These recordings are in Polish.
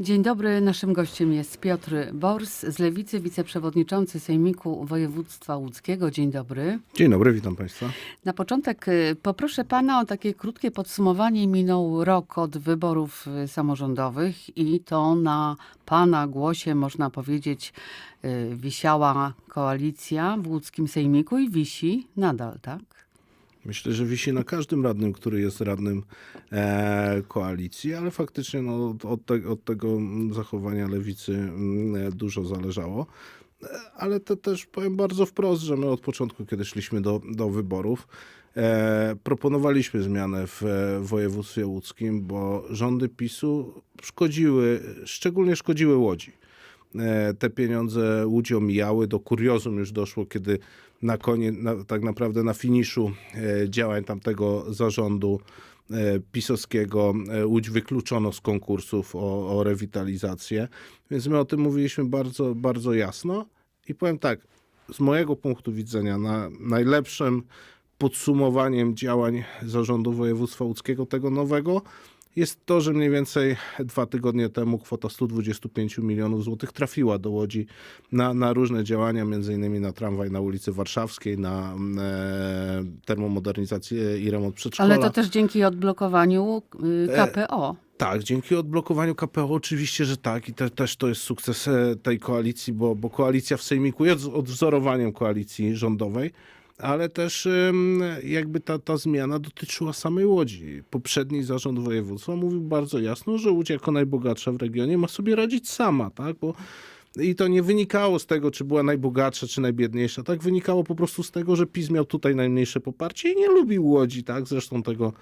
Dzień dobry, naszym gościem jest Piotr Bors z Lewicy, wiceprzewodniczący Sejmiku Województwa Łódzkiego. Dzień dobry. Dzień dobry, witam Państwa. Na początek y, poproszę Pana o takie krótkie podsumowanie. Minął rok od wyborów y, samorządowych i to na Pana głosie, można powiedzieć, y, wisiała koalicja w łódzkim Sejmiku i wisi nadal, tak? Myślę, że wisi na każdym radnym, który jest radnym e, koalicji, ale faktycznie no, od, te, od tego zachowania lewicy mm, dużo zależało. E, Ale to też powiem bardzo wprost, że my od początku, kiedy szliśmy do, do wyborów, e, proponowaliśmy zmianę w e, województwie łódzkim, bo rządy PiSu szkodziły, szczególnie szkodziły Łodzi. E, te pieniądze Łódź omijały. Do kuriozum już doszło, kiedy na koniec, na, tak naprawdę na finiszu e, działań tamtego zarządu e, pisowskiego Łódź wykluczono z konkursów o, o rewitalizację. Więc my o tym mówiliśmy bardzo, bardzo jasno. I powiem tak, z mojego punktu widzenia na najlepszym podsumowaniem działań zarządu województwa łódzkiego tego nowego jest to, że mniej więcej dwa tygodnie temu kwota 125 milionów złotych trafiła do Łodzi na, na różne działania, między innymi na tramwaj na ulicy Warszawskiej, na e, termomodernizację i remont przedszkola. Ale to też dzięki odblokowaniu y, E, KPO. Tak, dzięki odblokowaniu KPO oczywiście, że tak i te, też to jest sukces e, tej koalicji, bo, bo koalicja w Sejmiku jest odwzorowaniem koalicji rządowej, ale też jakby ta, ta zmiana dotyczyła samej Łodzi. Poprzedni zarząd województwa mówił bardzo jasno, że Łódź jako najbogatsza w regionie ma sobie radzić sama, tak, bo i to nie wynikało z tego, czy była najbogatsza, czy najbiedniejsza. Tak wynikało po prostu z tego, że PiS miał tutaj najmniejsze poparcie i nie lubił Łodzi, tak? Zresztą tego,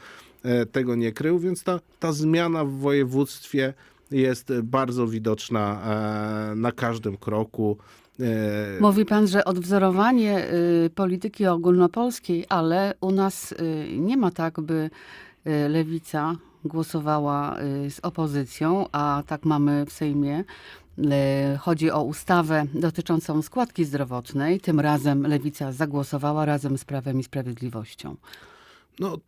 e, tego nie krył, więc ta, ta zmiana w województwie jest bardzo widoczna e, na każdym kroku. E, Mówi pan, że odwzorowanie y, polityki ogólnopolskiej, ale u nas y, nie ma tak, by y, lewica głosowała z opozycją, a tak mamy w Sejmie. Chodzi o ustawę dotyczącą składki zdrowotnej. Tym razem lewica zagłosowała razem z Prawem i Sprawiedliwością. No,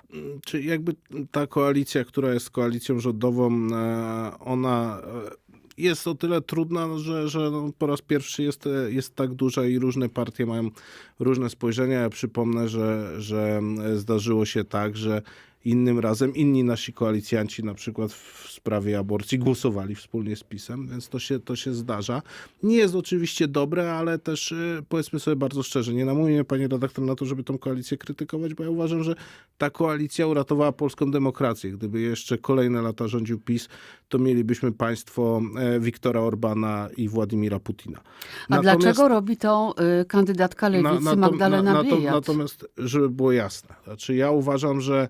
czy jakby ta koalicja, która jest koalicją rządową, e, ona e, jest o tyle trudna, że, że no po raz pierwszy jest, jest tak duża i różne partie mają różne spojrzenia. Ja przypomnę, że, że zdarzyło się tak, że innym razem inni nasi koalicjanci, na przykład w sprawie aborcji, głosowali wspólnie z PiSem, więc to się, to się zdarza. Nie jest oczywiście dobre, ale też e, powiedzmy sobie bardzo szczerze, nie namówię mnie pani redaktor na to, żeby tą koalicję krytykować, bo ja uważam, że ta koalicja uratowała polską demokrację. Gdyby jeszcze kolejne lata rządził PiS, to mielibyśmy państwo e, Wiktora Orbana i Władimira Putina. A Natomiast- dlaczego robi to y, kandydatka lewicy na- natom- Magdalena na- Biejat? Natomiast, żeby było jasne, znaczy ja uważam, że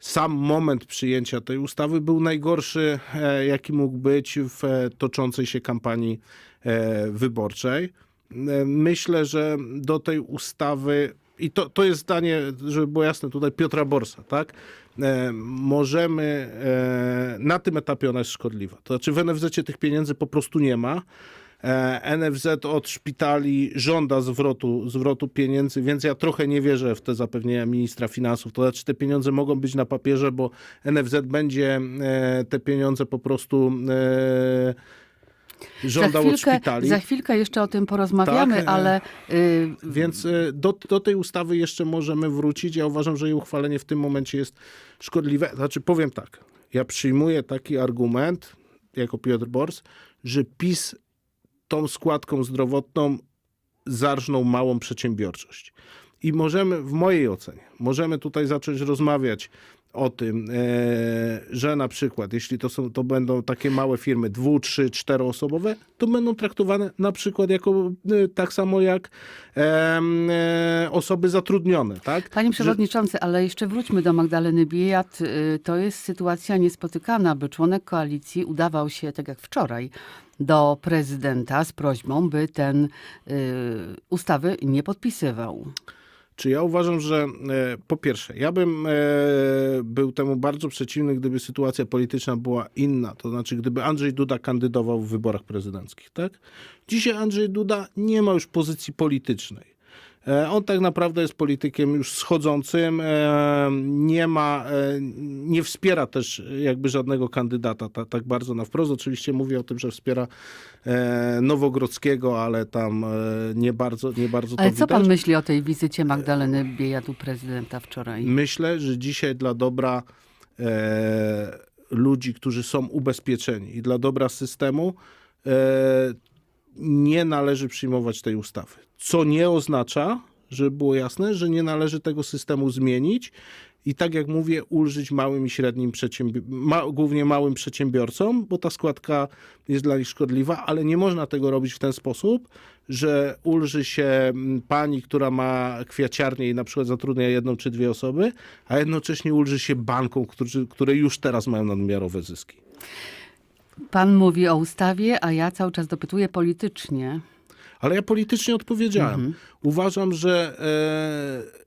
sam moment przyjęcia tej ustawy był najgorszy, e, jaki mógł być w e, toczącej się kampanii e, wyborczej. Myślę, że do tej ustawy, i to, to jest zdanie, żeby było jasne, tutaj Piotra Borsa, tak? Możemy, na tym etapie ona jest szkodliwa. To znaczy w NFZ tych pieniędzy po prostu nie ma. E, NFZ od szpitali żąda zwrotu, zwrotu pieniędzy, więc ja trochę nie wierzę w te zapewnienia ministra finansów. To znaczy te pieniądze mogą być na papierze, bo NFZ będzie e, te pieniądze po prostu e, żądał od szpitali. za chwilkę jeszcze o tym porozmawiamy, Tak, ale y, Więc do, do tej ustawy jeszcze możemy wrócić. Ja uważam, że jej uchwalenie w tym momencie jest szkodliwe. Znaczy, powiem tak. Ja przyjmuję taki argument, jako Piotr Bors, że PiS tą składką zdrowotną zarżnął małą przedsiębiorczość. I możemy, w mojej ocenie, możemy tutaj zacząć rozmawiać o tym, e, że na przykład, jeśli to, są, to będą takie małe firmy, dwu, trzy, czteroosobowe, to będą traktowane na przykład jako e, tak samo jak e, osoby zatrudnione, tak? panie Że- przewodniczący, ale jeszcze wróćmy do Magdaleny Biejat. To jest sytuacja niespotykana, by członek koalicji udawał się, tak jak wczoraj, do prezydenta z prośbą, by ten ustawy nie podpisywał. Czy ja uważam, że e, po pierwsze, ja bym e, był temu bardzo przeciwny, gdyby sytuacja polityczna była inna. To znaczy, gdyby Andrzej Duda kandydował w wyborach prezydenckich, tak? Dzisiaj Andrzej Duda nie ma już pozycji politycznej. E, On tak naprawdę jest politykiem już schodzącym, e, nie ma, e, nie wspiera też jakby żadnego kandydata ta, tak bardzo na wprost. Oczywiście mówi o tym, że wspiera Nowogrodzkiego, ale tam nie bardzo, nie bardzo to Ale co widać. pan myśli o tej wizycie Magdaleny Biejat u prezydenta wczoraj? Myślę, że dzisiaj dla dobra ludzi, którzy są ubezpieczeni i dla dobra systemu nie należy przyjmować tej ustawy. Co nie oznacza, żeby było jasne, że nie należy tego systemu zmienić i tak jak mówię, ulżyć małym i średnim przedsiębiorcom, ma, głównie małym przedsiębiorcom, bo ta składka jest dla nich szkodliwa, ale nie można tego robić w ten sposób, że ulży się mm, pani, która ma kwiaciarnię i na przykład zatrudnia jedną czy dwie osoby, a jednocześnie ulży się bankom, którzy, które już teraz mają nadmiarowe zyski. Pan mówi o ustawie, a ja cały czas dopytuję politycznie. Ale ja politycznie odpowiedziałem. Uważam, że e,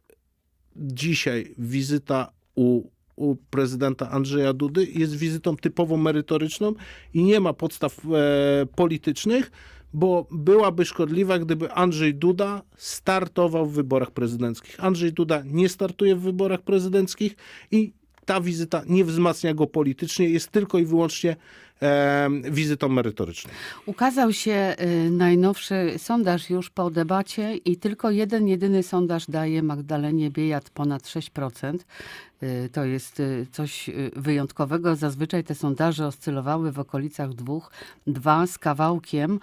dzisiaj wizyta u, u prezydenta Andrzeja Dudy jest wizytą typowo merytoryczną i nie ma podstaw e, politycznych, bo byłaby szkodliwa, gdyby Andrzej Duda startował w wyborach prezydenckich. Andrzej Duda nie startuje w wyborach prezydenckich i ta wizyta nie wzmacnia go politycznie, jest tylko i wyłącznie wizytą merytoryczną. Ukazał się y, najnowszy sondaż już po debacie i tylko jeden, jedyny sondaż daje Magdalenie Biejat ponad 6%. Y, To jest y, coś wyjątkowego. Zazwyczaj te sondaże oscylowały w okolicach dwóch, dwa z kawałkiem.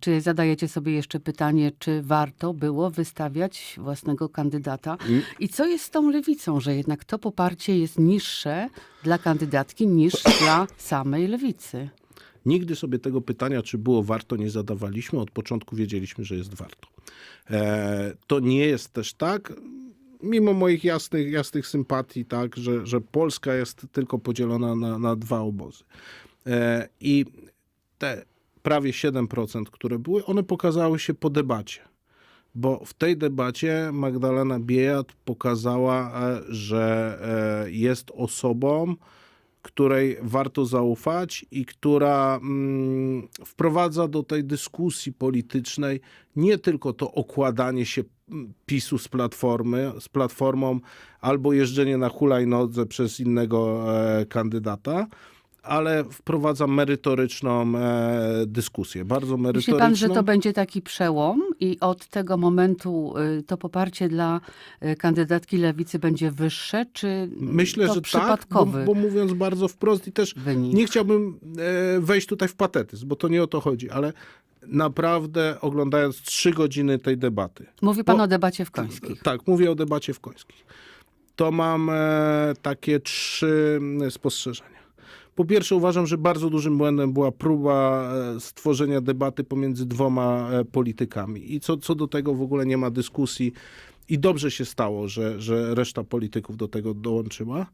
Czy zadajecie sobie jeszcze pytanie, czy warto było wystawiać własnego kandydata? I co jest z tą lewicą, że jednak to poparcie jest niższe dla kandydatki niż dla samej lewicy? Nigdy sobie tego pytania, czy było warto, nie zadawaliśmy. Od początku wiedzieliśmy, że jest warto. E, to nie jest też tak, mimo moich jasnych, jasnych sympatii, tak, że, że Polska jest tylko podzielona na, na dwa obozy. E, I te prawie 7%, które były, one pokazały się po debacie. Bo w tej debacie Magdalena Biejat pokazała, e, że e, jest osobą, której warto zaufać i która mm, wprowadza do tej dyskusji politycznej nie tylko to okładanie się mm, PiSu z platformy, z platformą albo jeżdżenie na hulajnodze przez innego e, kandydata, ale wprowadza merytoryczną e, dyskusję, bardzo Myśli merytoryczną. pan, że to będzie taki przełom i od tego momentu y, to poparcie dla y, kandydatki lewicy będzie wyższe, czy Myślę, to że tak, przypadkowy bo, bo mówiąc bardzo wprost i też wynik? nie chciałbym e, wejść tutaj w patetyzm, bo to nie o to chodzi, ale naprawdę oglądając trzy godziny tej debaty, Mówi pan bo- o debacie w Końskich. tak, mówię o debacie w Końskich, to mam e, takie trzy mm, spostrzeżenia. Po pierwsze, uważam, że bardzo dużym błędem była próba e, stworzenia debaty pomiędzy dwoma e, politykami. I co, co do tego w ogóle nie ma dyskusji. I dobrze się stało, że, że reszta polityków do tego dołączyła.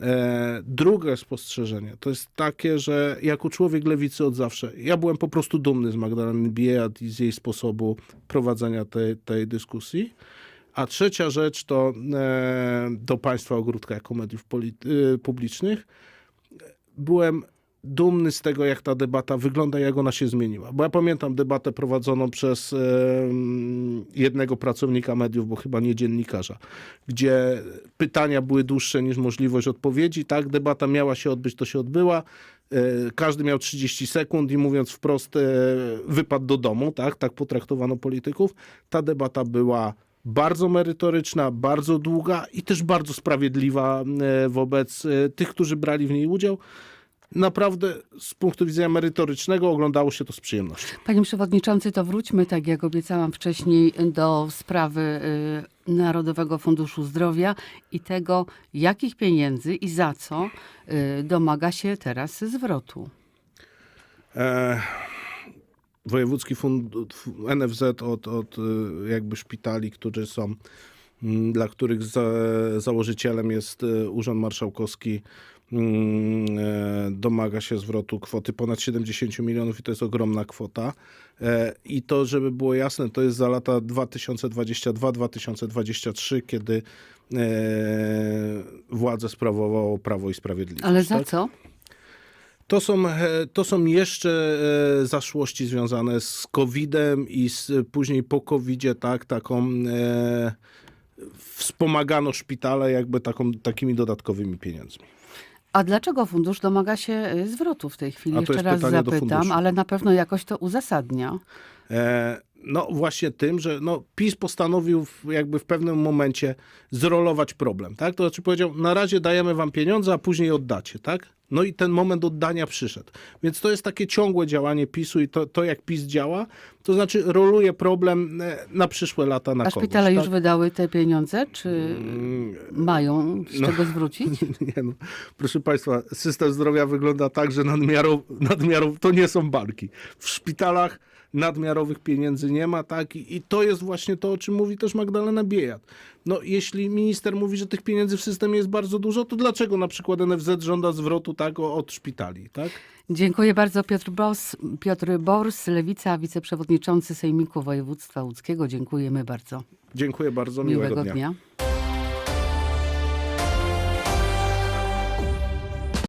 E, drugie spostrzeżenie to jest takie, że jako człowiek lewicy od zawsze, ja byłem po prostu dumny z Magdaleny Biejat i z jej sposobu prowadzenia tej, tej dyskusji. A trzecia rzecz to do państwa ogródka jako mediów publicznych. Byłem dumny z tego, jak ta debata wygląda, jak ona się zmieniła. Bo ja pamiętam debatę prowadzoną przez jednego pracownika mediów, bo chyba nie dziennikarza, gdzie pytania były dłuższe niż możliwość odpowiedzi. Tak, debata miała się odbyć, to się odbyła. E, Każdy miał 30 sekund i mówiąc wprost, e, wypadł do domu, tak, tak potraktowano polityków. Ta debata była bardzo merytoryczna, bardzo długa i też bardzo sprawiedliwa e, wobec e, tych, którzy brali w niej udział. Naprawdę z punktu widzenia merytorycznego oglądało się to z przyjemnością. Panie przewodniczący, to wróćmy, tak jak obiecałam wcześniej, do sprawy y, Narodowego Funduszu Zdrowia i tego, jakich pieniędzy i za co domaga się teraz zwrotu. E, Wojewódzki Fund NFZ od, od e, jakby szpitali, którzy są, mm, dla których za, założycielem jest e, Urząd Marszałkowski, mm, e, domaga się zwrotu kwoty ponad 70 milionów i to jest ogromna kwota. E, I to, żeby było jasne, to jest za lata 2022-2023, kiedy e, władzę sprawowało Prawo i Sprawiedliwość. Ale za tak? co? To są, e, to są jeszcze e, zaszłości związane z COVID-em i z, później po COVID-zie, tak, taką e, wspomagano szpitale jakby taką, takimi dodatkowymi pieniędzmi. A dlaczego fundusz domaga się y, zwrotu w tej chwili? Jeszcze raz zapytam, ale na pewno jakoś to uzasadnia. E, No właśnie tym, że no, PiS postanowił w- jakby w pewnym momencie zrolować problem, tak? To znaczy powiedział, na razie dajemy wam pieniądze, a później oddacie, tak? No i ten moment oddania przyszedł. Więc to jest takie ciągłe działanie PiSu i to, to jak PiS działa, to znaczy roluje problem e, na przyszłe lata na A kogoś. szpitale już tak? wydały te pieniądze, czy Mm, mają z no. czego zwrócić? Nie no, proszę Państwa, system zdrowia wygląda tak, że nadmiarą, nadmiarą to nie są banki. W szpitalach nadmiarowych pieniędzy nie ma, tak? I, I to jest właśnie to, o czym mówi też Magdalena Biejat. No, jeśli minister mówi, że tych pieniędzy w systemie jest bardzo dużo, to dlaczego na przykład NFZ żąda zwrotu tak, od szpitali, tak? Dziękuję bardzo. Piotr Bors, Piotr Bors, Lewica, wiceprzewodniczący Sejmiku Województwa Łódzkiego. Dziękujemy bardzo. Dziękuję bardzo, Miłego miłego dnia. dnia.